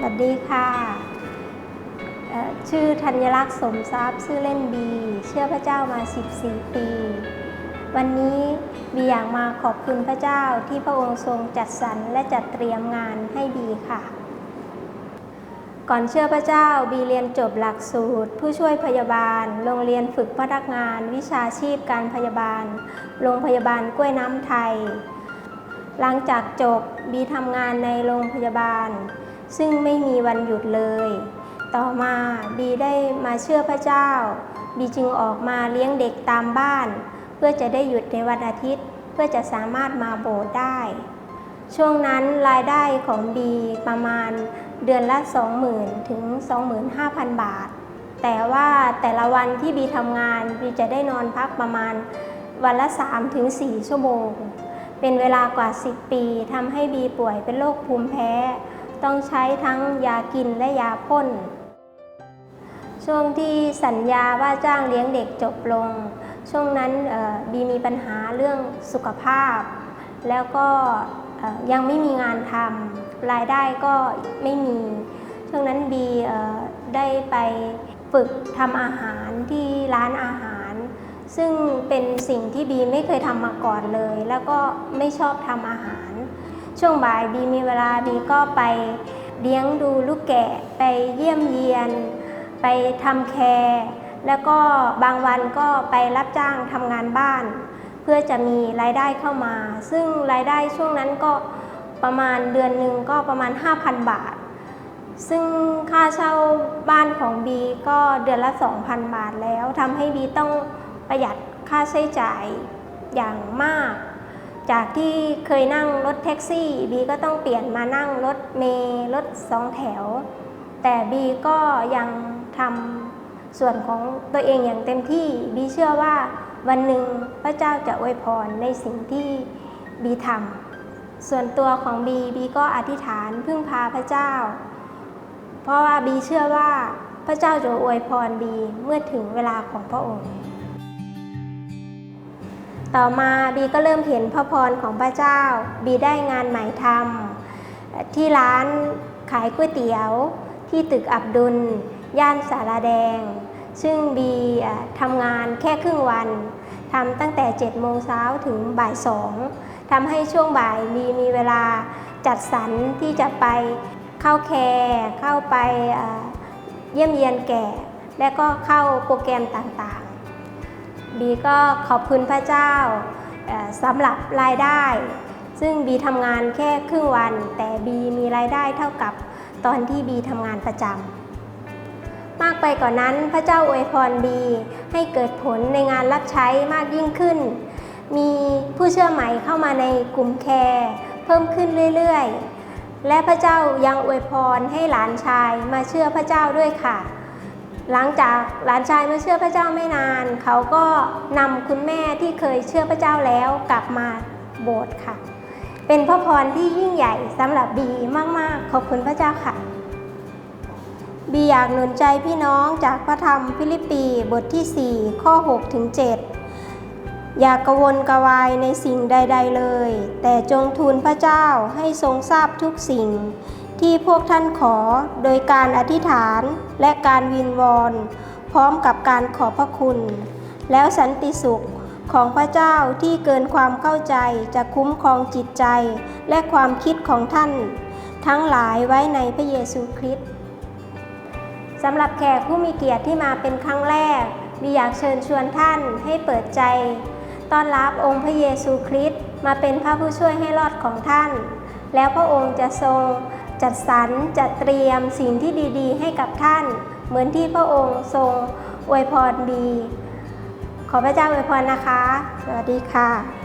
สวัสดีค่ะ ชื่อธัญลักษณ์สมทรัพย์ชื่อเล่นบี เชื่อพระเจ้ามา 14 ปี วันนี้บีอยากมาขอบคุณพระเจ้าที่พระองค์ทรงจัดสรรและจัดเตรียมงานให้บีค่ะ ก่อนเชื่อพระเจ้าบีเรียนจบหลักสูตร ผู้ช่วยพยาบาล โรงเรียนฝึกพนักงาน วิชาชีพการพยาบาล โรงพยาบาลกล้วยน้ำไทย หลังจากจบบีทำงานในโรงพยาบาล ซึ่งไม่มีวันหยุดเลย ต่อมาบีได้มาเชื่อพระเจ้า บีจึงออกมาเลี้ยงเด็กตามบ้าน เพื่อจะได้หยุดในวันอาทิตย์ เพื่อจะสามารถมาโบสถ์ได้ ช่วงนั้นรายได้ของบีประมาณเดือนละ 20,000 ถึง 25,000 บาท แต่ว่าแต่ละวันที่บีทำงานบีจะได้นอนพักประมาณวันละ3-4ชั่วโมง เป็นเวลากว่า 10 ปีทำให้บีป่วยเป็นโรคภูมิแพ้ ต้องใช้ทั้งยากินและยาพ่น ช่วงที่สัญญาว่าจ้างเลี้ยงเด็กจบลง ช่วงนั้นบีมีปัญหาเรื่องสุขภาพ แล้วก็ยังไม่มีงานทำรายได้ก็ไม่มี ช่วงนั้นบีได้ไปฝึกทำอาหารที่ร้านอาหาร ซึ่งเป็นสิ่งที่บีไม่เคยทำมาก่อนเลย แล้วก็ไม่ชอบทำอาหาร ช่วงบ่ายบีมีเวลาบีก็ไปเลี้ยงดูลูกแกะไปเยี่ยมเยียน ไปทำแคร์แล้วก็บางวันก็ไปรับจ้างทำงานบ้าน เพื่อจะมีรายได้เข้ามา ซึ่งรายได้ช่วงนั้นก็ประมาณเดือนหนึ่งก็ประมาณ 5,000 บาท ซึ่งค่าเช่าบ้านของบีก็เดือนละ 2,000 บาทแล้วทำให้บีต้องประหยัดค่าใช้จ่ายอย่างมาก จากที่เคยนั่งรถแท็กซี่บีก็ต้องเปลี่ยนมานั่งรถเมล์รถสองแถว แต่บีก็ยังทำส่วนของตัวเองอย่างเต็มที่บีเชื่อว่าวันหนึ่งพระเจ้าจะอวยพรในสิ่งที่บีทำส่วนตัวของบีบีก็อธิษฐานพึ่งพาพระเจ้า เพราะว่าบีเชื่อว่าพระเจ้าจะอวยพรบีเมื่อถึงเวลาของพระองค์ ต่อมาบีก็เริ่มเห็นพระพรของพระเจ้า บีได้งานใหม่ทำที่ร้านขายก๋วยเตี๋ยว ที่ตึกอับดุล ย่านสารแดง ซึ่งบีทำงานแค่ครึ่งวันทำตั้งแต่7โมงเช้าถึงบ่ายสองทำให้ช่วงบ่ายบีมีเวลาจัดสรรที่จะไปเข้าแคร์เข้าไปเยี่ยมเยียนแก่ และก็เข้าโปรแกรมต่างๆ บีก็ขอบคุณพระเจ้าสำหรับรายได้ ซึ่งบีทำงานแค่ครึ่งวัน แต่บีมีรายได้เท่ากับตอนที่บีทำงานประจำมากไปกว่านนั้นพระเจ้าอวยพรบีให้เกิดผลในงานรับใช้มากยิ่งขึ้น มีผู้เชื่อใหม่เข้ามาในกลุ่มแคร์เพิ่มขึ้นเรื่อยๆ และพระเจ้ายังอวยพรให้หลานชายมาเชื่อพระเจ้าด้วยค่ะ หลังจากหลานชายมาเชื่อพระเจ้าไม่นาน เขาก็นำคุณแม่ที่เคยเชื่อพระเจ้าแล้วกลับมาโบสถ์ค่ะ เป็นพระพรที่ยิ่งใหญ่สำหรับบีมากๆ ขอบคุณพระเจ้าค่ะ บีอยากหนุนใจพี่น้องจากพระธรรมฟิลิปปีบทที่ 4 ข้อ6ถึง7อย่ากกวนกวายในสิ่งใด ๆเลย แต่จงทูลพระเจ้าให้ทรงทราบทุกสิ่ง ที่พวกท่านขอโดยการอธิษฐานและการวินวอน พร้อมกับการขอบพระคุณ แล้วสันติสุขของพระเจ้าที่เกินความเข้าใจจะคุ้มครองจิตใจและความคิดของท่าน ทั้งหลายไว้ในพระเยซูคริสต์สำหรับแขกผู้มีเกียรติที่มาเป็นครั้งแรกบีอยากเชิญชวนท่านให้เปิดใจต้อนรับองค์พระเยซูคริสต์มาเป็นพระผู้ช่วยให้รอดของท่าน แล้วพระองค์จะทรง จัดสรรจัดเตรียมสิ่งที่ดี ๆ ให้กับท่าน เหมือนที่พระองค์ทรงอวยพรบีขอพระเจ้าอวยพรนะคะ สวัสดีค่ะ